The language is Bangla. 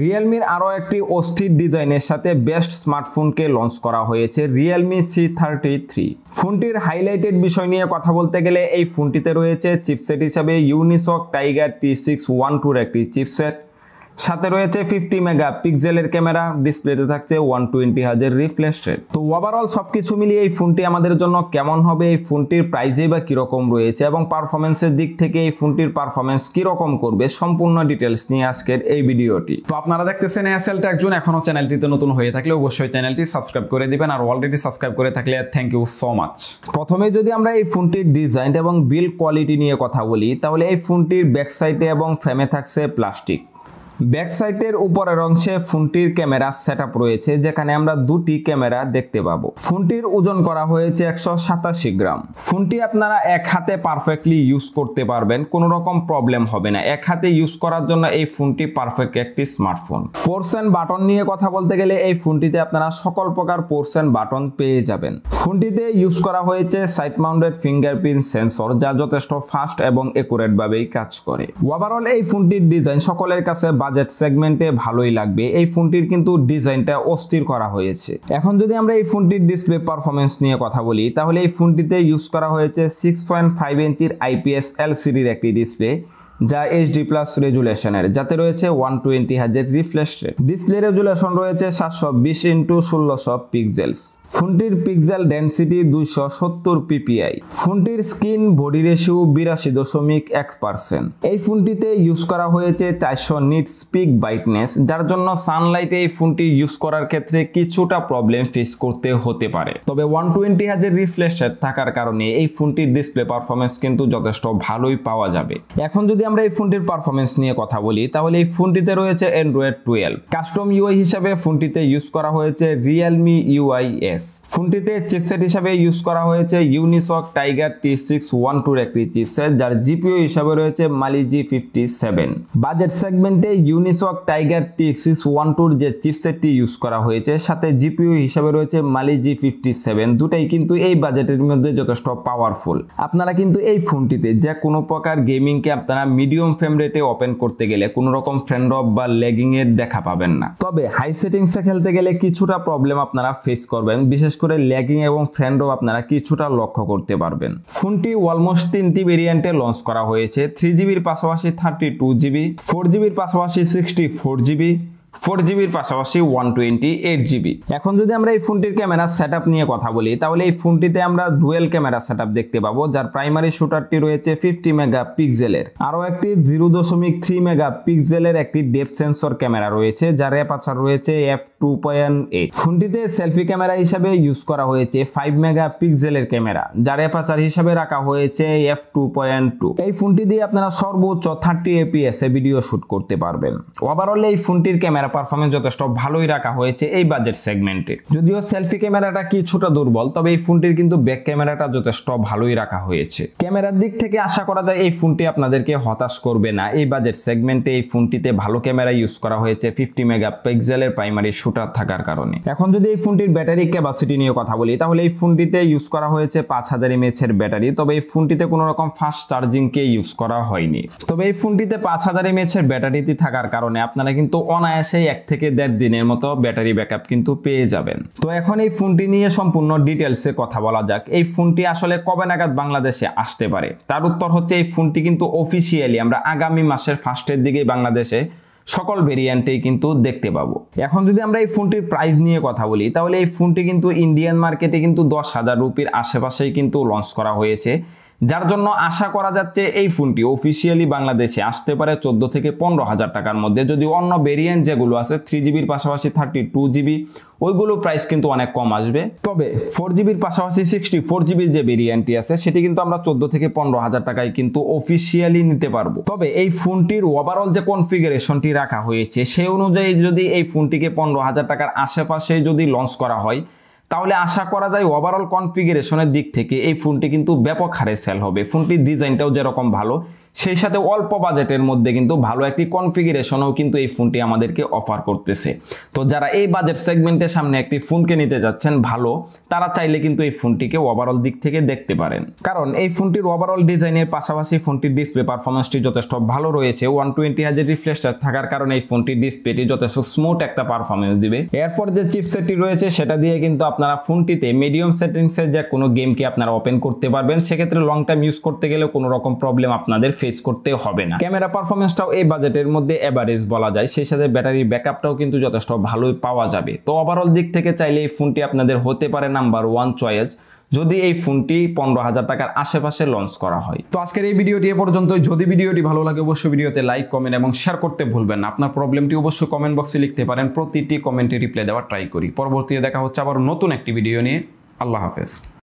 রিয়েলমির আরও একটি অস্থির ডিজাইনের সাথে বেস্ট স্মার্টফোনকে লঞ্চ করা হয়েছে রিয়েলমি সি থার্টি থ্রি ফোনটির হাইলাইটেড বিষয় নিয়ে কথা বলতে গেলে এই ফোনটিতে রয়েছে চিপসেট হিসাবে Unisoc Tiger T six one টুর একটি চিপসেট সাথে রয়েছে ফিফটি মেগা পিক্সেলের ক্যামেরা, ডিসপ্লেতে থাকছে ওয়ান টোয়েন্টি হাজার রিফ্রেশ রেট তো ওভারঅল সবকিছু মিলিয়ে এই ফোনটি আমাদের জন্য কেমন হবে? এই ফোনটির প্রাইজে বা কীরকম রয়েছে? এবং পারফরমেন্সের দিক থেকে এই ফোনটির পারফরমেন্স কীরকম করবে? সম্পূর্ণ ডিটেলস নিয়ে আজকের এই ভিডিওটি। তো আপনারা দেখতেছেন এসএলটা একজন এখনও চ্যানেলটিতে নতুন হয়ে থাকলে অবশ্যই চ্যানেলটি সাবস্ক্রাইব করে দিবেন আর অলরেডি সাবস্ক্রাইব করে থাকলে থ্যাংক ইউ সো মাচ প্রথমে যদি আমরা এই ফোনটির ডিজাইন এবং বিল্ড কোয়ালিটি নিয়ে কথা বলি, তাহলে এই ফোনটির ব্যাক সাইডে এবং ফ্রেমে থাকছে প্লাস্টিক ব্যাক সাইডের উপরের অংশে ফোনটির ক্যামেরা সেট রয়েছে, যেখানে আমরা দুটি ক্যামেরা দেখতে পাবো। ফোনটির ওজন করা হয়েছে একশো সাতাশি গ্রাম। ফোনটি আপনারা এক হাতে পারফেক্টলি ইউজ করতে পারবেন, কোনো রকম প্রবলেম হবে না। এক হাতে ইউজ করার জন্য এই ফোনটি পারফেক্ট একটি স্মার্টফোন পোর্সেন বাটন নিয়ে কথা বলতে গেলে এই ফোনটিতে আপনারা সকল প্রকার পোর্সেন বাটন পেয়ে যাবেন। ফোনটিতে ইউজ করা হয়েছে সাইট মাউন্টেড ফিঙ্গারপ্রিন্ট সেন্সর যা যথেষ্ট ফাস্ট এবং একুরেট ভাবেই কাজ করে। ওভারঅল এই ফোনটির ডিজাইন সকলের কাছে বাজেট সেগমেন্টে ভালোই লাগবে। এই ফোনটির কিন্তু ডিজাইনটা অস্থির করা হয়েছে। এখন যদি আমরা এই ফোনটির ডিসপ্লে পারফরমেন্স নিয়ে কথা বলি, তাহলে এই ফোনটিতে ইউজ করা হয়েছে সিক্স পয়েন্ট ফাইভ ইঞ্চির আইপিএস এলসিডির একটি ডিসপ্লে। যা এইচডি প্লাস রেজুলেশনের, যাতে রয়েছে ওয়ান টোয়েন্টি হাজার রিফ্রেশ রেট ডিসপ্লে রেজুলেশন রয়েছে সাতশো বিশ ইন্টু ষোলোশো পিক্সেলস ফোনটির পিক্সেল ডেন্সিটি দুইশো সত্তর পিপিআই ফোনটির স্ক্রিন বডি রেশিও বিরাশি দশমিক এক পার্সেন্ট এই ফোনটিতে ইউজ করা হয়েছে চারশো নিট স্পিক ব্রাইটনেস যার জন্য সানলাইটে এই ফোনটি ইউজ করার ক্ষেত্রে কিছুটা প্রবলেম ফেস করতে হতে পারে। তবে ওয়ান টোয়েন্টি হাজার রিফ্রেশ রেট থাকার কারণে এই ফোনটির ডিসপ্লে পারফরমেন্স কিন্তু যথেষ্ট ভালোই পাওয়া যাবে। এখন যদি আমরা এই ফোনটির পারফরমেন্স নিয়ে কথা বলি, তাহলে এই ফোনটিতে রয়েছে অ্যান্ড্রয়েড টুয়েলভ কাস্টম ইউআই হিসাবে ফোনটিতে ইউজ করা হয়েছে রিয়েলমি ইউআই এস ফোনটিতে চিপসেট হিসাবে ইউজ করা হয়েছে Unisoc Tiger T six one টুর একটি চিপসেট যার জিপিও হিসাবে রয়েছে Mali G fifty seven budget সেগমেন্টে Unisoc Tiger T six one টুর যে চিপসেটটি ইউজ করা হয়েছে, সাথে জিপিও হিসাবে রয়েছে মালি জি ফিফটি সেভেন দুটাই কিন্তু এই বাজেটের মধ্যে যথেষ্ট পাওয়ারফুল আপনারা কিন্তু এই ফোনটিতে যে কোনো প্রকার গেমিংকে আপনারা মিডিয়াম ফ্রেম রেটে ওপেন করতে গেলে কোনো রকম ফ্রেন্ড অফ বা এর দেখা পাবেন না। তবে হাই সেটিংসে খেলতে গেলে কিছুটা প্রবলেম আপনারা ফেস করবেন, বিশেষ করে ল্যাগিং এবং ফ্রেন্ড আপনারা কিছুটা লক্ষ্য করতে পারবেন। ফোনটি অলমোস্ট তিনটি ভেরিয়েন্টে লঞ্চ করা হয়েছে থ্রি জিবির পাশাপাশি থার্টি টু জিবি ফোর জিবির পাশাপাশি সিক্সটি ফোর জিবি ফোর জিবির পাশাপাশি ওয়ান টোয়েন্টি এইট জিবি। এখন যদি আমরা এই ফোনটির ক্যামেরা সেট নিয়ে কথা বলি, তাহলে এই ফোনটিতে আমরা ডুয়েল ক্যামেরা সেট দেখতে পাবো, যার প্রাইমারি শুটারটি রয়েছে ফিফটি মেগা পিক্সেলের আরও একটি জিরো দশমিক থ্রি মেগা পিক্সেলের একটি ডেপ সেন্সর ক্যামেরা রয়েছে, যার অ্যাপাচার রয়েছে এফ টু পয়েন্ট এইট ফোনটিতে সেলফি ক্যামেরা হিসাবে ইউজ করা হয়েছে ফাইভ মেগা পিক্সেলের ক্যামেরা, যার অ্যাপাচার হিসাবে রাখা হয়েছে এফ টু পয়েন্ট টু এই ফোনটি দিয়ে আপনারা সর্বোচ্চ থার্টি এপিএস ভিডিও শুট করতে পারবেন। ওভারঅল এই ফোনটির ক্যামেরা ক্যামেরা পারফরমেন্স যথেষ্ট ভালোই রাখা হয়েছে এই বাজেট সেগমেন্টে যদিও সেলফি ক্যামেরাটা কিছুটা দুর্বল, তবে এই ফোনটির কিন্তু ব্যাক ক্যামেরাটা যথেষ্ট ভালোই রাখা হয়েছে। ক্যামেরার দিক থেকে আশা করা যায় এই ফোনটি আপনাদেরকে হতাশ করবে না। এই বাজেট সেগমেন্টে এই ফোনটিতে ভালো ক্যামেরা ইউজ করা হয়েছে ফিফটি মেগা পিক্সেলের প্রাইমারি শুটার থাকার কারণে। এখন যদি এই ফোনটির ব্যাটারি ক্যাপাসিটি নিয়ে কথা বলি, তাহলে এই ফোনটিতে ইউজ করা হয়েছে পাঁচ হাজার এমএচের ব্যাটারি তবে এই ফোনটিতে কোনো রকম ফাস্ট চার্জিংকে ইউজ করা হয়নি। তবে এই ফোনটিতে পাঁচ হাজার এমএচের ব্যাটারিতে থাকার কারণে আপনারা কিন্তু অনায়াসে সেই এক থেকে দেড় দিনের মতো ব্যাটারি ব্যাকআপ কিন্তু পেয়ে যাবেন। তো এখন এই ফোনটি নিয়ে সম্পূর্ণ ডিটেলসে কথা বলা যাক। এই ফোনটি আসলে কবে নাগাদ বাংলাদেশে আসতে পারে? তার উত্তর হচ্ছে এই ফোনটি কিন্তু অফিসিয়ালি আমরা আগামী মাসের ফার্স্টের দিকে বাংলাদেশে সকল ভেরিয়েন্টেই কিন্তু দেখতে পাবো। এখন যদি আমরা এই ফোনটির প্রাইস নিয়ে কথা বলি, তাহলে এই ফোনটি কিন্তু ইন্ডিয়ান মার্কেটে কিন্তু দশ হাজার রুপির আশেপাশেই কিন্তু লঞ্চ করা হয়েছে। যার জন্য আশা করা যাচ্ছে এই ফোনটি অফিসিয়ালি বাংলাদেশে আসতে পারে চোদ্দ থেকে পনেরো হাজার টাকার মধ্যে। যদি অন্য ভেরিয়েন্ট যেগুলো আছে থ্রি জিবির পাশাপাশি থার্টি টু জিবি ওইগুলো প্রাইস কিন্তু অনেক কম আসবে। তবে ফোর জিবির পাশাপাশি সিক্সটি ফোর জিবির যে ভেরিয়েন্টটি আছে, সেটি কিন্তু আমরা চোদ্দ থেকে পনেরো হাজার টাকায় কিন্তু অফিসিয়ালি নিতে পারব। তবে এই ফোনটির ওভারঅল যে কনফিগারেশনটি রাখা হয়েছে, সেই অনুযায়ী যদি এই ফোনটিকে পনেরো হাজার টাকার আশেপাশে যদি লঞ্চ করা হয় তাহলে আশা করা যায় ওভারঅল কনফিগারেশনের দিক থেকে এই ফোনটি কিন্তু ব্যাপক হারে সেল হবে। ফোনটির ডিজাইনটাও যেরকম ভালো সেই সাথে অল্প বাজেটের মধ্যে কিন্তু ভালো একটি কনফিগারেশনও কিন্তু এই ফোনটি আমাদেরকে অফার করতেছে। তো যারা এই বাজেট সেগমেন্টের সামনে একটি ফোনকে নিতে যাচ্ছেন ভালো, তারা চাইলে কিন্তু এই ফোনটিকে ওভারঅল দিক থেকে দেখতে পারেন। কারণ এই ফোনটির ওভারঅল ডিজাইনের পাশাপাশি ফোনটির ডিসপ্লে পারফরমেন্সটি যথেষ্ট ভালো রয়েছে। ওয়ান টোয়েন্টি হাজার রিফ্রেশ থাকার কারণে এই ফোনটির ডিসপ্লেটি যথেষ্ট স্মুথ একটা পারফরমেন্স দিবে। এরপর যে চিপসেটটি রয়েছে, সেটা দিয়ে কিন্তু আপনারা ফোনটিতে মিডিয়াম সেটিংসের যে কোনো গেমকে আপনারা ওপেন করতে পারবেন। সেক্ষেত্রে লং টাইম ইউজ করতে গেলে কোনো রকম প্রবলেম আপনাদের ফেস করতে হবে না। ক্যামেরা পারফরমেন্সটাও এই বাজেটের মধ্যে এভারেজ বলা যায়। সেই সাথে ব্যাটারি ব্যাকআপটাও কিন্তু যথেষ্ট ভালোই পাওয়া যাবে। তো ওভারঅল দিক থেকে চাইলে এই ফোনটি আপনাদের হতে পারে নাম্বার ওয়ান চয়েস যদি এই ফোনটি পনেরো হাজার টাকার আশেপাশে লঞ্চ করা হয়। তো আজকের এই ভিডিওটি এ পর্যন্ত যদি ভিডিওটি ভালো লাগে, অবশ্যই ভিডিওতে লাইক কমেন্ট এবং শেয়ার করতে ভুলবেন না। আপনার প্রবলেমটি অবশ্যই কমেন্ট বক্সে লিখতে পারেন। প্রতিটি কমেন্টে রিপ্লাই দেওয়ার ট্রাই করি। পরবর্তীতে দেখা হচ্ছে আবার নতুন একটি ভিডিও নিয়ে। আল্লাহ হাফেজ।